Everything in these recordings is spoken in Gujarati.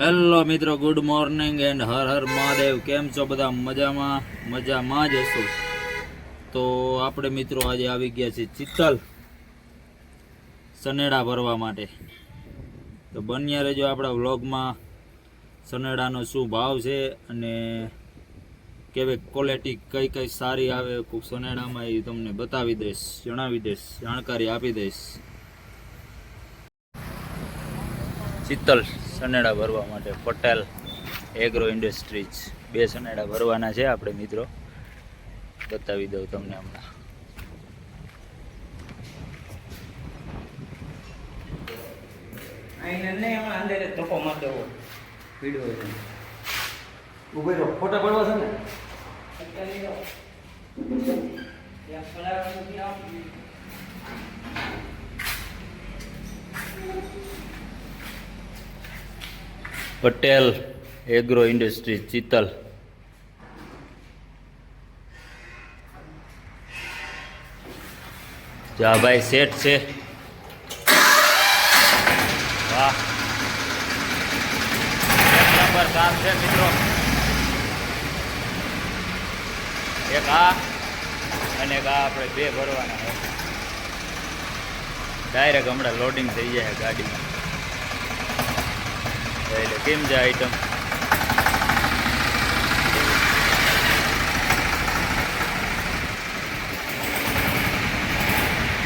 હેલો મિત્રો, good morning and Har Har Mahadev. કેમ છો બધા? મજામાં? મજામાં જ હશો. તો આપણે મિત્રો આજે આવી ગયા છીએ ચિત્તલ સનેડા ભરવા માટે. તો બન્યા રહેજો આપણા વ્લોગમાં. સનેડાનો શું ભાવ છે અને કેવી ક્વોલિટી કઈ કઈ સારી આવે સનેડામાં એ તમને બતાવી દઈશ, જણાવી દઈશ, જાણકારી આપી દઈશ. ચિત્તલ સનેડા ભરવા માટે પટેલ એગ્રો ઇન્ડસ્ટ્રીઝ બે સનેડા ભરવાના છે આપણે મિત્રો. બતાવી દઉં તમને હમણાં. ફોટા પડવા છે ને? પટેલ એગ્રો ઇન્ડસ્ટ્રીઝ ચિતલ જા ભાઈ સેટ છે. વાહ. નંબર કામ છે, મિત્રો. એક આ અને એક આ આપણે બે ભરવાના ડાયરેક્ટ હમણાં લોડિંગ થઈ જાય ગાડીમાં. એટલે કેમ છે આઈટમ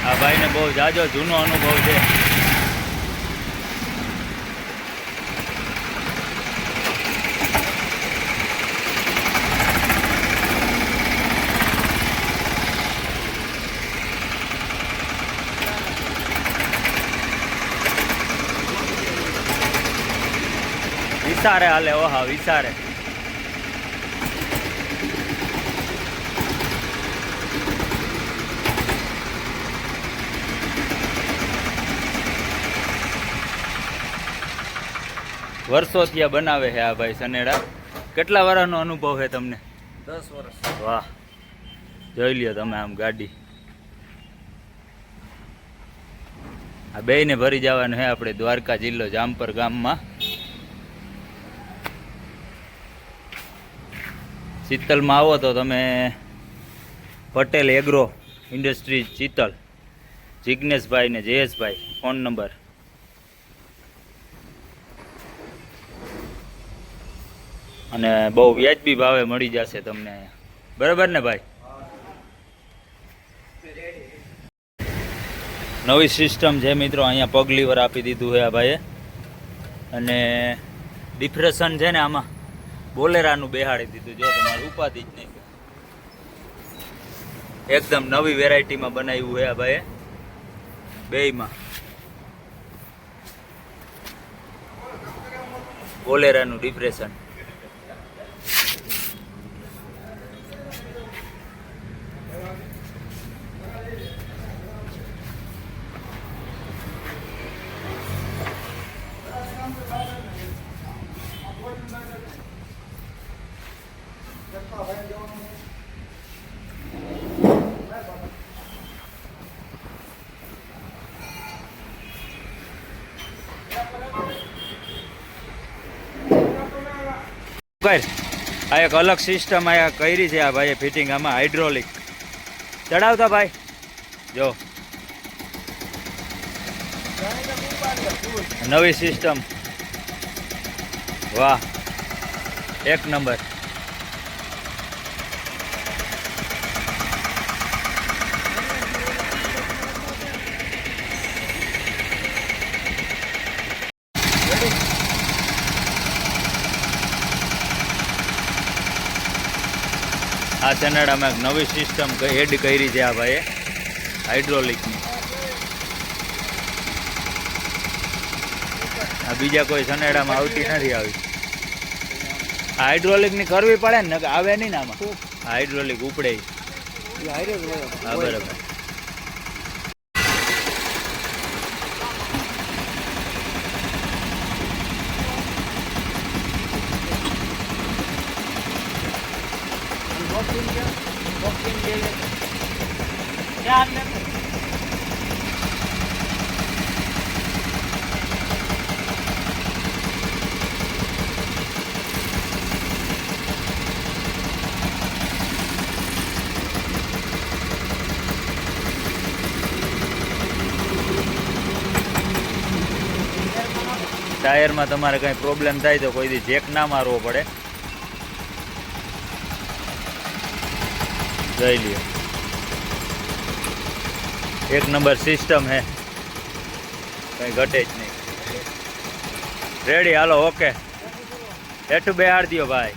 આ ભાઈને બહુ જાજો જૂનો અનુભવ છે. વિચારે હાલે ઓહા વિચારે. વર્ષોથી બનાવે છે આ ભાઈ સનેડા. કેટલા વર્ષનો અનુભવ છે તમને? દસ વર્ષ. વાહ. જોઈ લ્યો તમે આમ ગાડી. આ બેયને ભરી જવાનું છે આપણે દ્વારકા જિલ્લો જામપર ગામમાં. શીતલમાં આવો તો તમે પટેલ એગ્રો ઇન્ડસ્ટ્રીઝ શીતલ જિજ્ઞેશભાઈ ને જયેશભાઈ, ફોન નંબર. અને બહુ વ્યાજબી ભાવે મળી જશે તમને. બરાબર ને ભાઈ? નવી સિસ્ટમ છે મિત્રો, અહીંયા પગલીવર આપી દીધું છે આ ભાઈએ. અને ડિપ્રેશન છે ને આમાં. બોલેરાનું બેહાડી દીધું, જો તમારે ઉપાધિ જ નહીં. એકદમ નવી વેરાયટીમાં બનાવ્યું છે આ ભાઈએ. બેયમાં. બોલેરાનું ડિપ્રેશન કર. આ એક અલગ સિસ્ટમ આ કરી છે આ ભાઈએ ફિટિંગ આમાં હાઇડ્રોલિક ચડાવતા ભાઈ. જો. નવી સિસ્ટમ વાહ. એક નંબર આ ચનાડામાં એક નવી સિસ્ટમ એડ કરી છે આ ભાઈએ હાઇડ્રોલિકની આ બીજા કોઈ ચનાડામાં આવતી નથી આવી. હાઇડ્રોલિકની કરવી પડે ને આવે નહીં ને આમાં. હાઇડ્રોલિક ઉપડે. હા બરાબર. ટાયરમાં તમારે કંઈ પ્રોબ્લેમ થાય તો કોઈ દી ચેક ના મારવો પડે. જોઈ લ્યો. એક નંબર સિસ્ટમ હે. કંઈ ઘટે જ નહીં. રેડી હાલો ઓકે હેઠું બેહાડ દ્યો ભાઈ.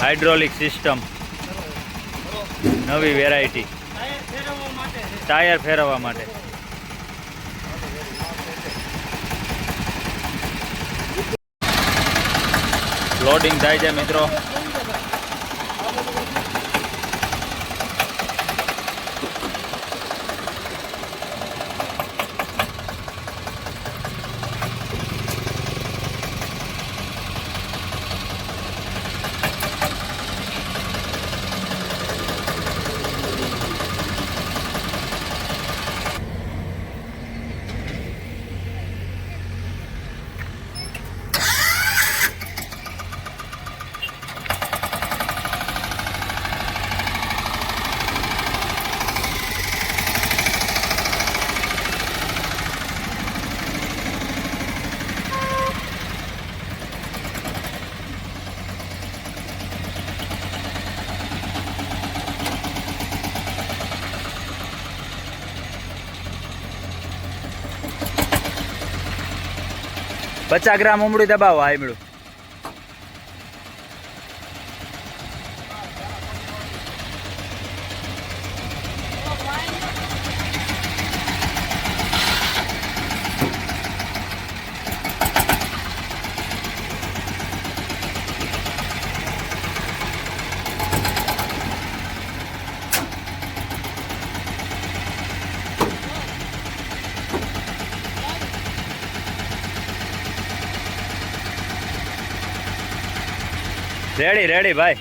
હાઇડ્રોલિક સિસ્ટમ નવી વેરાયટી ટાયર ફેરવવા માટે. લોડિંગ થાય છે મિત્રો. પચાસ ગ્રામ ઉમડું દબાવો આઈમડું રેડી રેડી ભાઈ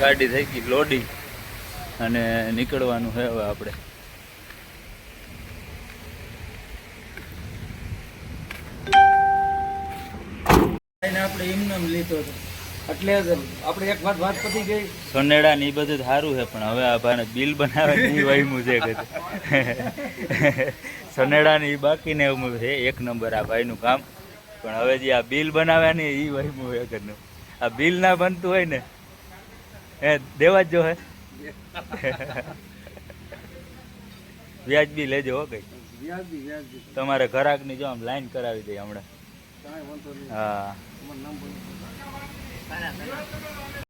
ગાડી થઈ ગઈ, લોડી. અને નીકળવાનું છે હવે આપણે. આપણે એમને એમ લીધો હતો એટલે આપણે એક વાત વાત પતી ગઈ. સોનેડા ને એ બધું સારું છે પણ હવે આ ભાઈને બિલ બનાવે ને એ વહીમું છે કદાચ સોનેડા ને એ બાકી ને એવું છે એક નંબર આ ભાઈનું કામ. પણ હવે જે આ બિલ બનાવ્યા ને એ વહીમું છે ઘરનું. આ બિલ ના બનતું હોય ને એ દેવા જ જો હે. વ્યાજ બી લેજો હો કઈ. તમારે ઘરાકની જો આમ લાઈન કરાવી દઈએ હમણાં. હા. તમારું નામ બોલો